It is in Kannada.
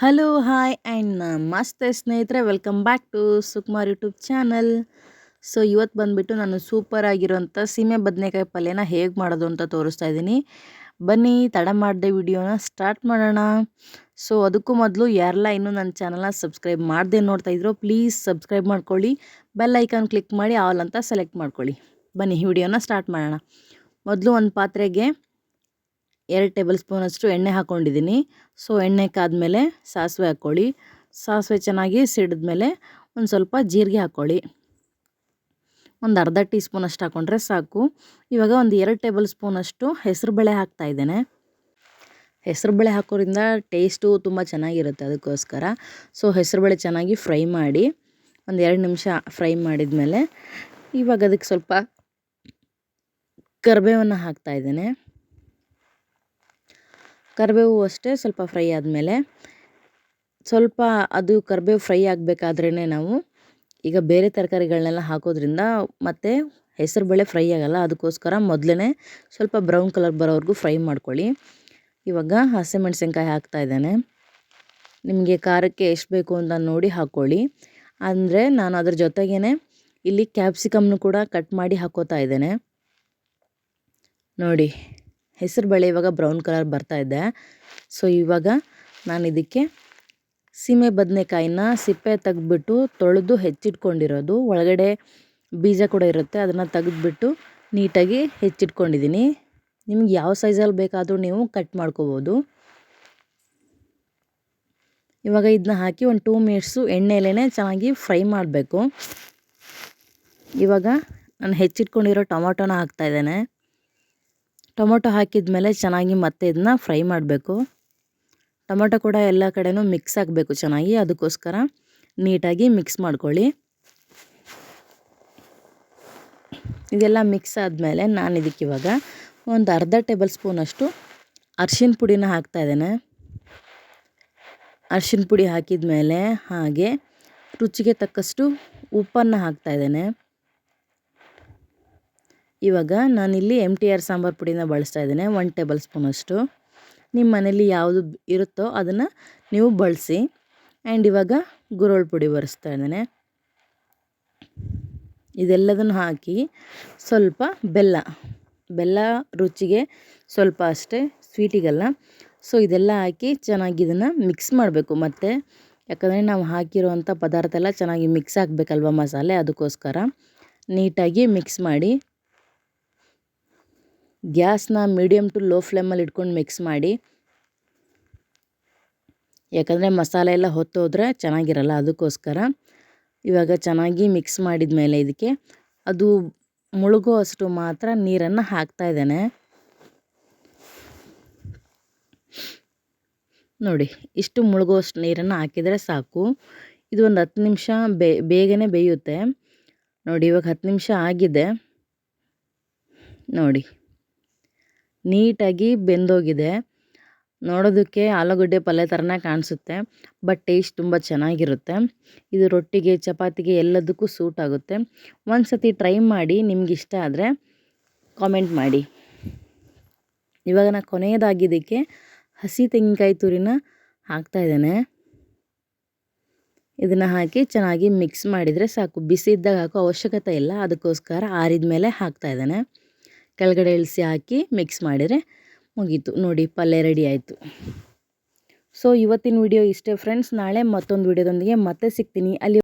ಹಲೋ, ಹಾಯ್ ಆ್ಯಂಡ್ ನಮಸ್ತೆ ಸ್ನೇಹಿತರೆ, welcome back to Sukumar YouTube channel. So ಇವತ್ತು ಬಂದುಬಿಟ್ಟು ನಾನು ಸೂಪರ್ ಆಗಿರೋಂಥ ಸೀಮೆ ಬದನೆಕಾಯಿ ಪಲ್ಯನ ಹೇಗೆ ಮಾಡೋದು ಅಂತ ತೋರಿಸ್ತಾ ಇದ್ದೀನಿ. ಬನ್ನಿ, ತಡ ಮಾಡಿದೆ ವಿಡಿಯೋನ ಸ್ಟಾರ್ಟ್ ಮಾಡೋಣ. ಸೊ, ಅದಕ್ಕೂ ಮೊದಲು ಯಾರೆಲ್ಲ ಇನ್ನೂ ನನ್ನ ಚಾನಲ್ನ ಸಬ್ಸ್ಕ್ರೈಬ್ ಮಾಡದೆ ನೋಡ್ತಾ ಇದ್ರು, ಪ್ಲೀಸ್ ಸಬ್ಸ್ಕ್ರೈಬ್ ಮಾಡ್ಕೊಳ್ಳಿ. ಬೆಲ್ ಐಕಾನ್ ಕ್ಲಿಕ್ ಮಾಡಿ ಆಲ್ ಅಂತ ಸೆಲೆಕ್ಟ್ ಮಾಡ್ಕೊಳ್ಳಿ. ಬನ್ನಿ, ವಿಡಿಯೋನ ಸ್ಟಾರ್ಟ್ ಮಾಡೋಣ. ಮೊದಲು ಒಂದು ಪಾತ್ರೆಗೆ ಎರಡು ಟೇಬಲ್ ಸ್ಪೂನಷ್ಟು ಎಣ್ಣೆ ಹಾಕ್ಕೊಂಡಿದ್ದೀನಿ ಸೊ ಎಣ್ಣೆ ಕಾದ್ಮೇಲೆ ಸಾಸಿವೆ ಹಾಕ್ಕೊಳ್ಳಿ. ಸಾಸಿವೆ ಚೆನ್ನಾಗಿ ಸಿಡಿದ್ಮೇಲೆ ಒಂದು ಸ್ವಲ್ಪ ಜೀರಿಗೆ ಹಾಕ್ಕೊಳ್ಳಿ. ಒಂದು ಅರ್ಧ ಟೀ ಸ್ಪೂನಷ್ಟು ಹಾಕ್ಕೊಂಡ್ರೆ ಸಾಕು. ಇವಾಗ ಒಂದು ಎರಡು ಟೇಬಲ್ ಸ್ಪೂನಷ್ಟು ಹೆಸರುಬೇಳೆ ಹಾಕ್ತಾಯಿದ್ದೇನೆ ಹೆಸರುಬೇಳೆ ಹಾಕೋದ್ರಿಂದ ಟೇಸ್ಟು ತುಂಬ ಚೆನ್ನಾಗಿರುತ್ತೆ ಅದಕ್ಕೋಸ್ಕರ. ಸೊ ಹೆಸರುಬೇಳೆ ಚೆನ್ನಾಗಿ ಫ್ರೈ ಮಾಡಿ ಒಂದು ಎರಡು ನಿಮಿಷ ಫ್ರೈ ಮಾಡಿದ್ಮೇಲೆ ಇವಾಗ ಅದಕ್ಕೆ ಸ್ವಲ್ಪ ಕರಿಬೇವನ್ನು ಹಾಕ್ತಾಯಿದ್ದೇನೆ ಕರಿಬೇವು ಅಷ್ಟೇ ಸ್ವಲ್ಪ ಫ್ರೈ ಆದಮೇಲೆ ಸ್ವಲ್ಪ ಅದು ಕರಿಬೇವು ಫ್ರೈ ಆಗಬೇಕಾದ್ರೇ ನಾವು ಈಗ ಬೇರೆ ತರಕಾರಿಗಳನ್ನೆಲ್ಲ ಹಾಕೋದ್ರಿಂದ ಮತ್ತು ಹೆಸರುಬೇಳೆ ಫ್ರೈ ಆಗಲ್ಲ, ಅದಕ್ಕೋಸ್ಕರ ಮೊದಲೇ ಸ್ವಲ್ಪ ಬ್ರೌನ್ ಕಲರ್ ಬರೋವರೆಗೂ ಫ್ರೈ ಮಾಡ್ಕೊಳ್ಳಿ. ಇವಾಗ ಹಸಿಮೆಣಸಿನ್ಕಾಯಿ ಹಾಕ್ತಾ ಇದ್ದೇನೆ. ನಿಮಗೆ ಖಾರಕ್ಕೆ ಎಷ್ಟು ಬೇಕು ಅಂತ ನೋಡಿ ಹಾಕ್ಕೊಳ್ಳಿ. ಅಂದರೆ ನಾನು ಅದ್ರ ಜೊತೆಗೇ ಇಲ್ಲಿ ಕ್ಯಾಪ್ಸಿಕಮ್ನು ಕೂಡ ಕಟ್ ಮಾಡಿ ಹಾಕೋತಾ ಇದ್ದೇನೆ. ನೋಡಿ. ಹೆಸರು ಬೇಳೆ ಇವಾಗ ಬ್ರೌನ್ ಕಲರ್ ಬರ್ತಾ ಇದೆ. ಸೊ, ಇವಾಗ ನಾನು ಇದಕ್ಕೆ ಸೀಮೆ ಬದನೆಕಾಯಿನ ಸಿಪ್ಪೆ ತೆಗೆದ್ಬಿಟ್ಟು ತೊಳೆದು ಹೆಚ್ಚಿಟ್ಕೊಂಡಿರೋದು. ಒಳಗಡೆ ಬೀಜ ಕೂಡ ಇರುತ್ತೆ, ಅದನ್ನು ತೆಗೆದ್ಬಿಟ್ಟು ನೀಟಾಗಿ ಹೆಚ್ಚಿಟ್ಕೊಂಡಿದ್ದೀನಿ ನಿಮ್ಗೆ ಯಾವ ಸೈಜಲ್ಲಿ ಬೇಕಾದರೂ ನೀವು ಕಟ್ ಮಾಡ್ಕೋಬೋದು. ಇವಾಗ ಇದನ್ನ ಹಾಕಿ ಒಂದು ಟೂ ಮಿನಿಟ್ಸು ಎಣ್ಣೆಲೇ ಚೆನ್ನಾಗಿ ಫ್ರೈ ಮಾಡಬೇಕು. ಇವಾಗ ನಾನು ಹೆಚ್ಚಿಟ್ಕೊಂಡಿರೋ ಟೊಮೊಟೊನ ಹಾಕ್ತಾಯಿದ್ದೇನೆ ಟೊಮೊಟೊ ಹಾಕಿದ ಮೇಲೆ ಚೆನ್ನಾಗಿ ಮತ್ತೆ ಇದನ್ನ ಫ್ರೈ ಮಾಡಬೇಕು. ಟೊಮೊಟೊ ಕೂಡ ಎಲ್ಲ ಕಡೆನೂ ಮಿಕ್ಸ್ ಆಗಬೇಕು ಚೆನ್ನಾಗಿ. ಅದಕ್ಕೋಸ್ಕರ ನೀಟಾಗಿ ಮಿಕ್ಸ್ ಮಾಡ್ಕೊಳ್ಳಿ. ಇದೆಲ್ಲ ಮಿಕ್ಸ್ ಆದಮೇಲೆ ನಾನು ಇದಕ್ಕೆ ಇವಾಗ ಒಂದು ಅರ್ಧ ಟೇಬಲ್ ಸ್ಪೂನಷ್ಟು ಅರ್ಶಿನ ಪುಡಿನ ಹಾಕ್ತಾಯಿದ್ದೇನೆ ಅರ್ಶಿನ ಪುಡಿ ಹಾಕಿದ ಮೇಲೆ ಹಾಗೆ ರುಚಿಗೆ ತಕ್ಕಷ್ಟು ಉಪ್ಪನ್ನು ಹಾಕ್ತಾಯಿದ್ದೇನೆ ಇವಾಗ ನಾನಿಲ್ಲಿ ಎಂ ಟಿ ಆರ್ ಸಾಂಬಾರ್ ಪುಡಿನ ಬಳಸ್ತಾ ಇದ್ದೇನೆ ಒನ್ ಟೇಬಲ್ ಸ್ಪೂನಷ್ಟು ನಿಮ್ಮ ಮನೇಲಿ ಯಾವುದು ಇರುತ್ತೋ ಅದನ್ನು ನೀವು ಬಳಸಿ. ಆ್ಯಂಡ್ ಇವಾಗ ಗುರೋಳ್ ಪುಡಿ ಬರೆಸ್ತಾ ಇದ್ದೇನೆ. ಇದೆಲ್ಲದನ್ನು ಹಾಕಿ ಸ್ವಲ್ಪ ಬೆಲ್ಲ ಬೆಲ್ಲ ರುಚಿಗೆ ಸ್ವಲ್ಪ ಅಷ್ಟೇ ಸ್ವೀಟಿಗೆಲ್ಲ ಸೊ ಇದೆಲ್ಲ ಹಾಕಿ ಚೆನ್ನಾಗಿ ಇದನ್ನು ಮಿಕ್ಸ್ ಮಾಡಬೇಕು ಮತ್ತು. ಯಾಕಂದರೆ ನಾವು ಹಾಕಿರುವಂಥ ಪದಾರ್ಥ ಎಲ್ಲ ಚೆನ್ನಾಗಿ ಮಿಕ್ಸ್ ಆಗಬೇಕಲ್ವ ಮಸಾಲೆ, ಅದಕ್ಕೋಸ್ಕರ. ನೀಟಾಗಿ ಮಿಕ್ಸ್ ಮಾಡಿ ಗ್ಯಾಸ್ನ ಮೀಡಿಯಮ್ ಟು ಲೋ ಫ್ಲೇಮಲ್ಲಿ ಇಟ್ಕೊಂಡು ಮಿಕ್ಸ್ ಮಾಡಿ, ಯಾಕಂದರೆ ಮಸಾಲೆ ಎಲ್ಲ ಹೊತ್ತೋದ್ರೆ ಚೆನ್ನಾಗಿರಲ್ಲ ಅದಕ್ಕೋಸ್ಕರ. ಇವಾಗ ಚೆನ್ನಾಗಿ ಮಿಕ್ಸ್ ಮಾಡಿದ ಮೇಲೆ ಇದಕ್ಕೆ ಅದು ಮುಳುಗೋ ಅಷ್ಟು ಮಾತ್ರ ನೀರನ್ನು ಹಾಕ್ತಾ ಇದ್ದೇನೆ. ನೋಡಿ, ಇಷ್ಟು ಮುಳುಗುವಷ್ಟು ನೀರನ್ನು ಹಾಕಿದರೆ ಸಾಕು. ಇದು ಒಂದು ಹತ್ತು ನಿಮಿಷ ಬೇಗನೆ ಬೇಯುತ್ತೆ. ನೋಡಿ, ಇವಾಗ ಹತ್ತು ನಿಮಿಷ ಆಗಿದೆ. ನೋಡಿ. ನೀಟಾಗಿ ಬೆಂದೋಗಿದೆ. ನೋಡೋದಕ್ಕೆ ಆಲೂಗಡ್ಡೆ ಪಲ್ಯ ಥರನೇ ಕಾಣಿಸುತ್ತೆ, ಬಟ್ ಟೇಸ್ಟ್ ತುಂಬ ಚೆನ್ನಾಗಿರುತ್ತೆ. ಇದು ರೊಟ್ಟಿಗೆ, ಚಪಾತಿಗೆ ಎಲ್ಲದಕ್ಕೂ ಸೂಟ್ ಆಗುತ್ತೆ. ಒಂದು ಸತಿ ಟ್ರೈ ಮಾಡಿ, ನಿಮ್ಗೆ ಇಷ್ಟ ಆದರೆ ಕಾಮೆಂಟ್ ಮಾಡಿ. ಇವಾಗ ನಾನು ಕೊನೆಯದಾಗಿದ್ದಕ್ಕೆ ಹಸಿ ತೆಂಗಿನಕಾಯಿ ತುರಿನ ಹಾಕ್ತಾಯಿದ್ದೇನೆ ಇದನ್ನು ಹಾಕಿ ಚೆನ್ನಾಗಿ ಮಿಕ್ಸ್ ಮಾಡಿದರೆ ಸಾಕು. ಬಿಸಿ ಇದ್ದಾಗ ಹಾಕೋ ಅವಶ್ಯಕತೆ ಇಲ್ಲ, ಅದಕ್ಕೋಸ್ಕರ ಆರಿದ ಮೇಲೆ ಹಾಕ್ತಾಯಿದ್ದೇನೆ ಕೆಳಗಡೆ ಇಳಿಸಿ ಹಾಕಿ ಮಿಕ್ಸ್ ಮಾಡಿದರೆ ಮುಗೀತು. ನೋಡಿ, ಪಲ್ಯ ರೆಡಿ ಆಯಿತು. ಸೊ ಇವತ್ತಿನ ವಿಡಿಯೋ ಇಷ್ಟೇ ಫ್ರೆಂಡ್ಸ್ ನಾಳೆ ಮತ್ತೊಂದು ವಿಡಿಯೋದೊಂದಿಗೆ ಮತ್ತೆ ಸಿಗ್ತೀನಿ. ಅಲ್ಲಿ